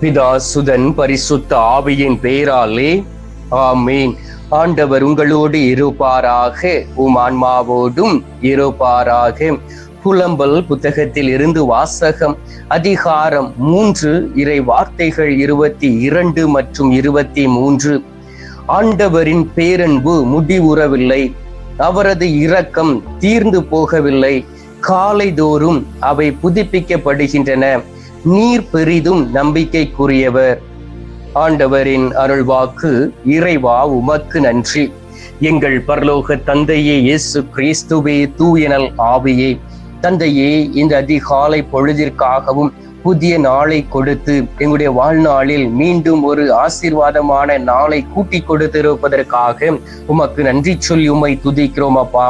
பிதா சுதன் பரிசுத்த ஆவியின் பேராலே ஆமீன். ஆண்டவர் உங்களோடு இருப்பாராக உம் ஆன்மாவோடும் இருப்பாராக. புலம்பல் புத்தகத்தில் இருந்து வாசகம் அதிகாரம் மூன்று இறை வார்த்தைகள் இருபத்தி இரண்டு மற்றும் இருபத்தி மூன்று. ஆண்டவரின் பேரன்பு முடிவுறவில்லை அவரது இரக்கம் தீர்ந்து போகவில்லை காலைதோறும் அவை புதுப்பிக்கப்படுகின்றன. நீர் பெரிதும் நம்பிக்கைக்குரியவர். ஆண்டவரின் அருள்வாக்கு இறைவா உமக்கு நன்றி. எங்கள் பரலோக தந்தையே இயேசு கிறிஸ்துவே தூயனல் ஆவியே. தந்தையே இந்த அதிகாலை பொழுதிற்காகவும் புதிய நாளை கொடுத்து எங்களுடைய வாழ்நாளில் மீண்டும் ஒரு ஆசீர்வாதமான நாளை கூட்டி கொடுத்திருப்பதற்காக உமக்கு நன்றி சொல்லி உமை துதிக்கிறோம் அப்பா.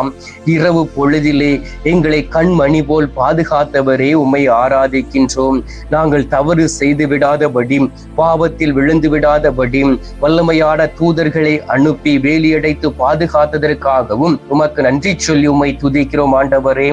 இரவு பொழுதிலே எங்களை கண்மணி போல் பாதுகாத்தவரே உம்மை ஆராதிக்கின்றோம். நாங்கள் தவறு செய்து விடாதபடி பாவத்தில் விழுந்து விடாதபடி வல்லமையான தூதர்களை அனுப்பி வேலியடைத்து பாதுகாத்ததற்காகவும் உமக்கு நன்றி சொல்லி உம்மை துதிக்கிறோம் ஆண்டவரே.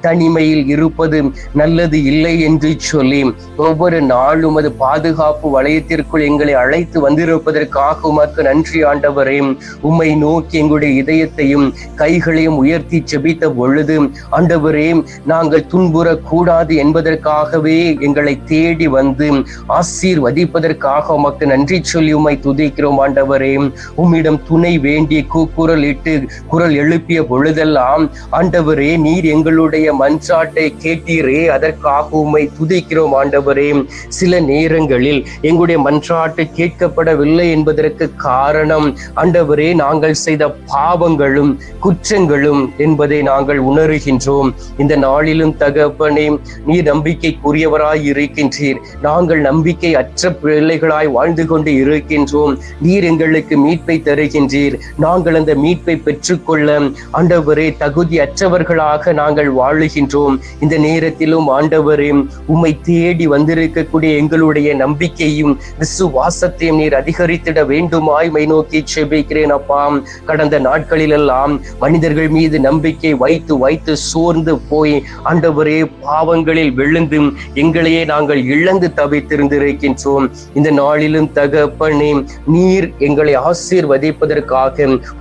தனிமையில் இருப்பது நல்லது இல்லை என்று சொல்லி ஒவ்வொரு நாளும் அது பாதுகாப்பு வளையத்திற்குள் எங்களை அழைத்து வந்திருப்பதற்காக உமக்கு நன்றி ஆண்டவரே. உம்மை நோக்கி எங்களுடைய இதயத்தையும் கைகளையும் உயர்த்தி செபித்த பொழுது ஆண்டவரே நாங்கள் துன்புறக் கூடாது என்பதற்காகவே எங்களை தேடி வந்து ஆசீர்வதிப்பதற்காக உமக்கு நன்றி சொல்லி உம்மை துதிக்கிறோம் ஆண்டவரே. உம்மிடம் துணை வேண்டி கூக்குரல் இட்டு குரல் எழுப்பிய பொழுதெல்லாம் ஆண்டவரே நீர் எங்களுடைய மன்சாட்டை கேட்டீரே அதற்காக உம்மை துதிக்கிறோம் ஆண்டவரே சில நேரங்களில் எங்களுடைய மன்றாட்டு கேட்கப்படவில்லை என்பதற்கு காரணம் ஆண்டவரே நாங்கள் செய்த பாவங்களும் குற்றங்களும் என்பதை நாங்கள் உணர்கின்றோம். இந்த நாளிலும் தகப்பனே நீர் நம்பிக்கைக்குரியவராய் இருக்கின்றீர். நாங்கள் நம்பிக்கை அற்ற பிள்ளைகளாய் வாழ்ந்து கொண்டு இருக்கின்றோம். நீர் எங்களுக்கு மீட்பை தருகின்றீர். நாங்கள் அந்த மீட்பை பெற்றுக்கொள்ள ஆண்டவரே தகுதி அற்றவர்களாக நாங்கள் வாழுகின்றோம். இந்த நேரத்திலும் ஆண்டவரே உம்மை தீ தேடி வந்திருக்கக்கூடிய எங்களுடைய நம்பிக்கையும் விசுவாசத்தையும் நீர் அதிகரித்திட வேண்டுமாய் மை நோக்கி செபிக்கிறேன் அப்பா. கடந்த நாட்களில் எல்லாம் மனிதர்கள் மீது நம்பிக்கை வைத்து வைத்து சோர்ந்து போய் ஆண்டவரே பாவங்களில் விழுந்து எங்களையே நாங்கள் இழந்து தவித்திருந்திருக்கின்றோம். இந்த நாளிலும் தகப்பனே நீர் எங்களை ஆசீர்வதிப்பதற்காக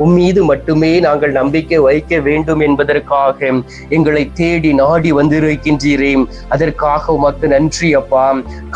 உம்மீது மட்டுமே நாங்கள் நம்பிக்கை வைக்க வேண்டும் என்பதற்காக எங்களை தேடி நாடி வந்திருக்கின்றீரே. அதற்காக உமக்கு நன்றி நன்றி அப்பா.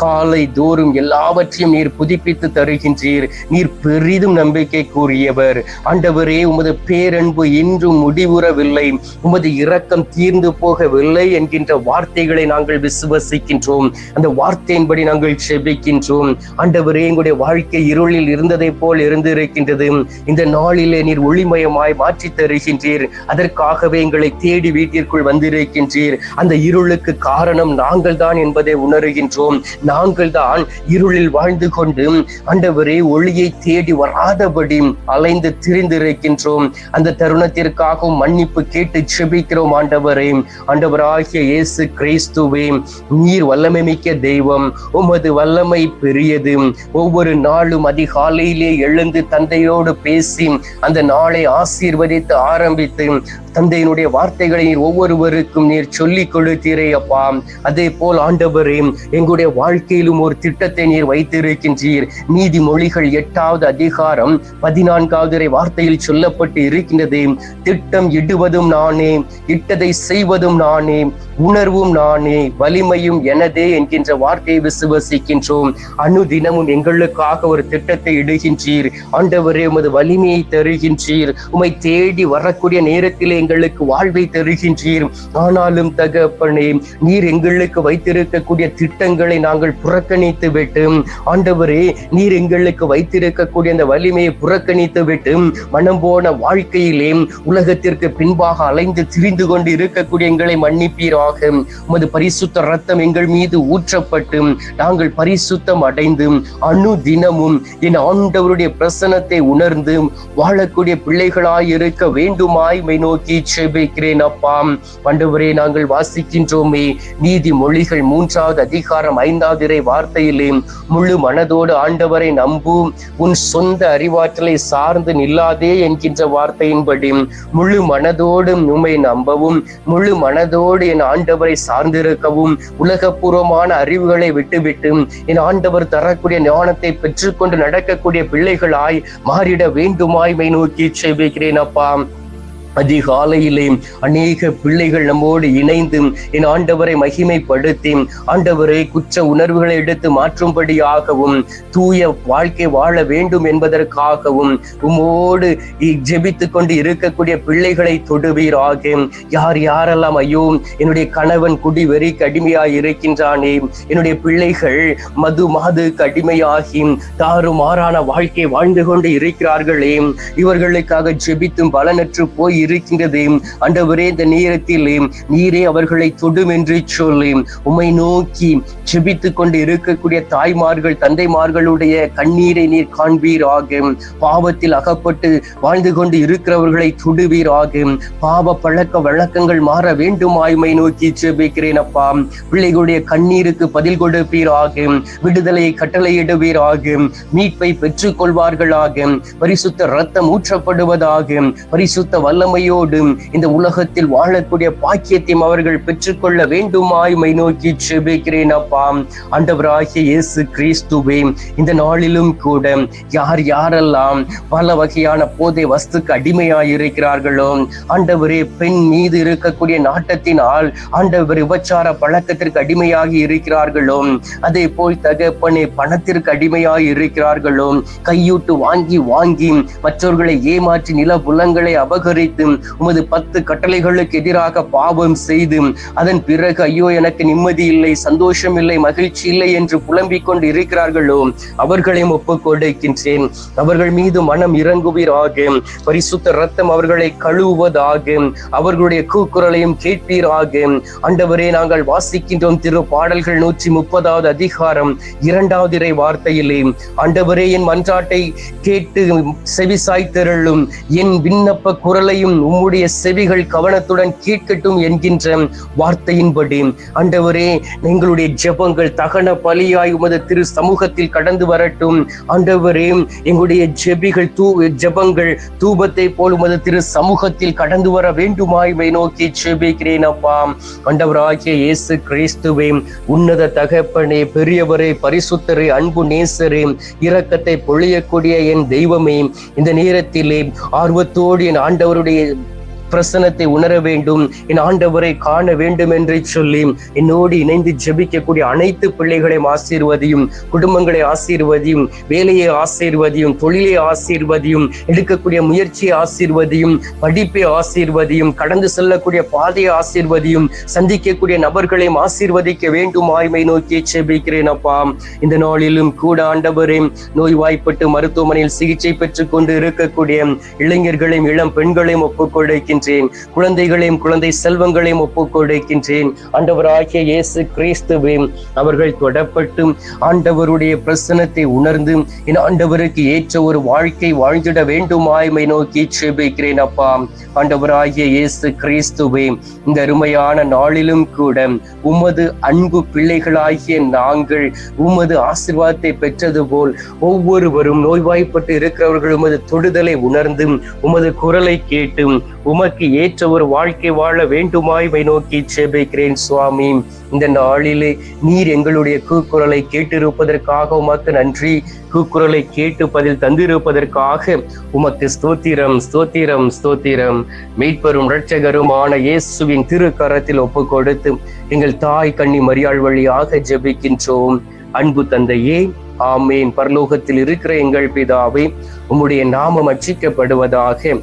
காலை தோறும் எல்லாவற்றையும் நீர் புதுப்பித்து தருகின்றீர். நீர் பெரிதும் நம்பிக்கை கூறியவர் ஆண்டவரே உமது பேரன்பு இன்றும் முடிவுறவில்லை. உமது இரக்கம் தீர்ந்து போகவில்லை என்கின்ற வார்த்தைகளை நாங்கள் விசுவசிக்கின்றோம். அந்த வார்த்தையின்படி நாங்கள் செபிக்கின்றோம். ஆண்டவரே எங்களுடைய வாழ்க்கை இருளில் இருந்ததை போல் இருந்திருக்கின்றது. இந்த நாளிலே நீர் ஒளிமயமாய் மாற்றி தருகின்றீர். அதற்காகவே எங்களை தேடி வீட்டிற்குள் வந்திருக்கின்றீர். அந்த இருளுக்கு காரணம் நாங்கள் தான் என்பதை உணர்கின்றோம். நாங்கள் தான் இருளில் வாழ்ந்து கொண்டு ஆண்டவரே ஒளியை தேடி வராதபடி அலைந்து திரிந்திருக்கின்றோம். அந்த தருணத்திற்காகவும் மன்னிப்பு கேட்டு செபிக்கிறோம் ஆண்டவரே. ஆண்டவராகிய இயேசு கிறிஸ்துவே நீர் வல்லமை மிக்க தெய்வம் உமது வல்லமை பெரியது. ஒவ்வொரு நாளும் அதிகாலையிலே எழுந்து தந்தையோடு பேசி அந்த நாளை ஆசீர்வதித்து ஆரம்பித்து தந்தையினுடைய வார்த்தைகளை நீர் ஒவ்வொருவருக்கும் நீர் சொல்லிக் கொடுத்தீரே அப்பா அதே போல் ஆண்டவரே எங்களுடைய வாழ்க்கையிலும் ஒரு திட்டத்தை நீர் வைத்திருக்கின்றீர். நீதிமொழிகள் எட்டாவது அதிகாரம் பதினான்காவது வார்த்தையில் சொல்லப்பட்டு இருக்கின்றது. திட்டம் இடுவதும் நானே இட்டதை செய்வதும் நானே உணர்வும் நானே வலிமையும் எனதே என்கின்ற வார்த்தையை விசுவசிக்கின்றோம். அனுதினமும் எங்களுக்காக ஒரு திட்டத்தை இடுகின்றீர். ஆண்டவரே உமது வலிமையை தருகின்றீர். உமை தேடி வரக்கூடிய நேரத்தில் எங்களுக்கு வாழ்வை தருகின்றீர். ஆனாலும் தகப்பனே நீர் எங்களுக்கு வைத்திருக்கக்கூடிய திட்டங்களை நாங்கள் புறக்கணித்து விட்டு ஆண்டவரே நீர் எங்களுக்கு வைத்திருக்கக்கூடிய அந்த வலிமையை புறக்கணித்து விட்டு மனம் போன வாழ்க்கையிலே உலகத்திற்கு பின்பாக அலைந்து திரிந்து கொண்டு இருக்கக்கூடிய எங்களை மன்னிப்பீராக. உமது பரிசுத்த ரத்தம் எங்கள் மீது ஊற்றப்பட்டு நாங்கள் பரிசுத்தம் அடைந்து அணு தினமும் என் ஆண்டவருடைய பிரசனத்தை உணர்ந்து வாழக்கூடிய பிள்ளைகளாய் இருக்க வேண்டுமாய் மை நோக்கி செபிக்கிறேன் அப்பாம் ஆண்டவரே நாங்கள் வாசிக்கின்றோமே. நீதி மொழிகள் மூன்றாவது முப்பதாவது அதிகாரம் ஐந்தாவது இறை வார்த்தையிலே முழு மனதோடு ஆண்டவரை நம்பும் உன் சொந்த அறிவாற்றலை சார்ந்து நில்லாதே என்கின்ற வார்த்தையின்படி முழு மனதோடு உண்மை நம்பவும் முழு மனதோடு என் ஆண்டவரை சார்ந்திருக்கவும் உலகபூர்வமான அறிவுகளை விட்டுவிட்டு என் ஆண்டவர் தரக்கூடிய ஞானத்தை பெற்றுக்கொண்டு நடக்கக்கூடிய பிள்ளைகளாய் மாறிட வேண்டுமாய்மை நோக்கி செபிக்கிறேன் அப்பா. அதிகாலையிலே அநேக பிள்ளைகள் நம்மோடு இணைந்து என் ஆண்டவரை மகிமைப்படுத்தி ஆண்டவரை குற்ற உணர்வுகளை எடுத்து மாற்றும்படியாகவும் தூய வாழ்க்கை வாழ வேண்டும் என்பதற்காகவும் உம்மோடு ஜெபித்து கொண்டு இருக்கக்கூடிய பிள்ளைகளை தொடுவீராக. யார் யாரெல்லாம் ஐயோ என்னுடைய கணவன் குடி வெறி கடுமையாய் இருக்கின்றானே என்னுடைய பிள்ளைகள் மது மாது கடுமையாகி தாறுமாறான வாழ்க்கை வாழ்ந்து கொண்டு இருக்கிறார்களே இவர்களுக்காக ஜெபித்தும் பலனற்று போய் இருக்கின்றது. ஆண்டவரே இந்த நேரத்தில் நீரே அவர்களை தொடும் என்று சொல்லி உம்மை நோக்கி செபித்து கொண்டு இருக்கக்கூடிய தாய்மார்கள் தந்தைமார்களுடைய கண்ணீரை நீர் காண்பீராக. பாவத்தில் அகப்பட்டு வாழ்ந்து கொண்டு இருக்கிறவர்களை தொடுவீராக. பாவ பழக்க வழக்கங்கள் மாற வேண்டும் ஆய்மை நோக்கி செபிக்கிறேன் அப்பா. பிள்ளைகளுடைய கண்ணீருக்கு பதில் கொடுப்பீராக. விடுதலையை கட்டளையிடுவீராக. மீட்பை பெற்றுக் கொள்வார்களாக பரிசுத்த ரத்தம் ஊற்றப்படுவதாக. பரிசுத்த வல்லமையோடு இந்த உலகத்தில் வாழக்கூடிய பாக்கியத்தையும் அவர்கள் பெற்றுக்கொள்ள வேண்டுமாய் மை நோக்கி செபிக்கிறேன் அப்பா. ஆண்டவராகிய இயேசு கிறிஸ்துவே இந்த நாளிலும் கூட யார் யாரெல்லாம் பல வகையான போதை வஸ்துக்கு அடிமையாய் இருக்கிறார்களோ ஆண்டவரே பெண் மீது இருக்கக்கூடிய நாட்டத்தினால் ஆண்டவர் விபச்சார பழக்கத்திற்கு அடிமையாகி இருக்கிறார்களோ அதே போல் தகப்பனே பணத்திற்கு அடிமையாய் இருக்கிறார்களோ கையூட்டு வாங்கி வாங்கி மற்றவர்களை ஏமாற்றி நில புலங்களை அபகரித்து உமது பத்து கட்டளைகளுக்கு எதிராக பாவம் செய்து அதன் பிறகு ஐயோ எனக்கு நிம்மதி இல்லை சந்தோஷம் இல்லை மகிழ்ச்சி இல்லை என்று புலம்பிக் கொண்டு இருக்கிறார்களோ அவர்களையும் ஒப்புக் கொடுக்கின்றேன். அவர்கள் மீது மனம் இறங்குவீராக பரிசுத்த ரத்தம் அவர்களை கழுவுவதாக அவர்களுடைய கூக்குரலையும் கேட்பீராக. அண்டவரே நாங்கள் வாசிக்கின்றோம் திரு பாடல்கள் நூற்றி முப்பதாவது அதிகாரம் இரண்டாவது இறை வார்த்தையிலே. ஆண்டவரே என் மன்றாட்டை கேட்டு செவி சாய்த்திரளும் என் விண்ணப்ப குரலையும் உம்முடைய செவிகள் கவனத்துடன் கேட்கட்டும் என்கின்ற வார்த்தையின்படி. ஆண்டவரே எங்களுடைய ஜெபங்கள் தகன பலியாய் உமது திரு சமூகத்தில் கடந்து வரட்டும். ஆண்டவரே எங்களுடைய ஜெபிகள் தூ ஜெபங்கள் தூபத்தை போல் உமது திரு சமூகத்தில் கடந்து வர வேண்டுமாய் நோக்கி ஜெபிக்கிறேன் அப்பா. ஆண்டவராகிய இயேசு கிறிஸ்துவே உன்னத தகப்பனே பெரியவரே பரிசுத்தரே அன்பு நேசரே இரக்கத்தை பொழியக்கூடிய என் தெய்வமே இந்த நேரத்திலே ஆர்வத்தோடு என் ஆண்டவருடைய dahil பிரசனத்தை உணர வேண்டும். என் ஆண்டவரை காண வேண்டும் என்று சொல்லி என்னோடு இணைந்து ஜெபிக்கக்கூடிய அனைத்து பிள்ளைகளையும் ஆசீர்வதியும் குடும்பங்களை ஆசீர்வதியும் வேலையை ஆசீர்வதியும் தொழிலை ஆசீர்வதியும் எடுக்கக்கூடிய முயற்சியை ஆசீர்வதியும் படிப்பை ஆசீர்வதியும் கடந்து செல்லக்கூடிய பாதையை ஆசீர்வதியும் சந்திக்கக்கூடிய நபர்களையும் ஆசீர்வதிக்க வேண்டும். ஆய்மை நோக்கி ஜெபிக்கிறேன் அப்பா. இந்த நாளிலும் கூட ஆண்டவரே நோய்வாய்ப்பட்டு மருத்துவமனையில் சிகிச்சை பெற்றுக் கொண்டு இருக்கக்கூடிய இளைஞர்களையும் இளம் பெண்களையும் ஒப்புக் கொடுக்கின்றேன் குழந்தைகளையும் குழந்தை செல்வங்களையும் ஒப்புக் கொடுக்கின்றேன் ஆண்டவராகிய இயேசு கிறிஸ்துவே அவர்கள் தொடப்பட்டும் ஆண்டவருடைய பிரசனத்தை உணர்ந்து என் ஆண்டவருக்கு ஏற்ற ஒரு வாழ்க்கை வாழ்ந்திட வேண்டுமாய்மை நோக்கி சேபிக்கிறேன் அப்பா. ஆண்டவராகிய இயேசு கிறிஸ்துவே இந்த அருமையான நாளிலும் கூட உமது அன்பு பிள்ளைகளாகிய நாங்கள் உமது ஆசிர்வாதத்தை பெற்றது போல் ஒவ்வொருவரும் நோய்வாய்ப்பட்டு இருக்கிறவர்கள் உமது தொடுதலை உணர்ந்தும் உமது குரலை கேட்டும் உமது உமக்கு ஏற்ற ஒரு வாழ்க்கை வாழ வேண்டுமாய்வை நோக்கி சேபிக்கிறேன் சுவாமி. இந்த நாளிலே நீர் எங்களுடைய கூக்குரலை கேட்டிருப்பதற்காக உமக்கு நன்றி. கூக்குரலை கேட்டு பதில் தந்திருப்பதற்காக உமக்கு ஸ்தோத்திரம் ஸ்தோத்திரம் ஸ்தோத்திரம். மீட்பெரும் இரட்சகருமான இயேசுவின் திருக்கரத்தில் ஒப்பு கொடுத்து எங்கள் தாய் கண்ணி மரியாள் வழியாக ஜெபிக்கின்றோம். அன்பு தந்தையே ஆமேன். பரலோகத்தில் இருக்கிற எங்கள் பிதாவை உம்முடைய நாமம் அச்சிக்கப்படுவதாக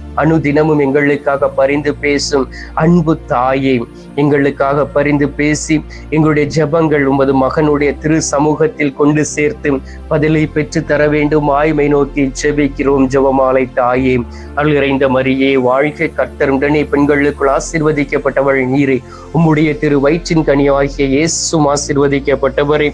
அனுதினமும் எங்களுக்காக பரிந்து பேசும் அன்பு தாயே எங்களுக்காக பரிந்து பேசி எங்களுடைய ஜெபங்கள் உமது மகனுடைய திரு சமூகத்தில் கொண்டு சேர்த்து பதிலை பெற்று தர வேண்டும். ஆய்மை நோக்கி ஜெபிக்கிறோம் ஜெபமாலை தாயே. அழுகிறைந்த மரியே வாழ்க்கை கர்த்தருடனே பெண்களுக்குள் ஆசீர்வதிக்கப்பட்டவள் நீரை. உம்முடைய திரு வயிற்றின் கனியாகிய இயேசும் ஆசிர்வதிக்கப்பட்டவரை.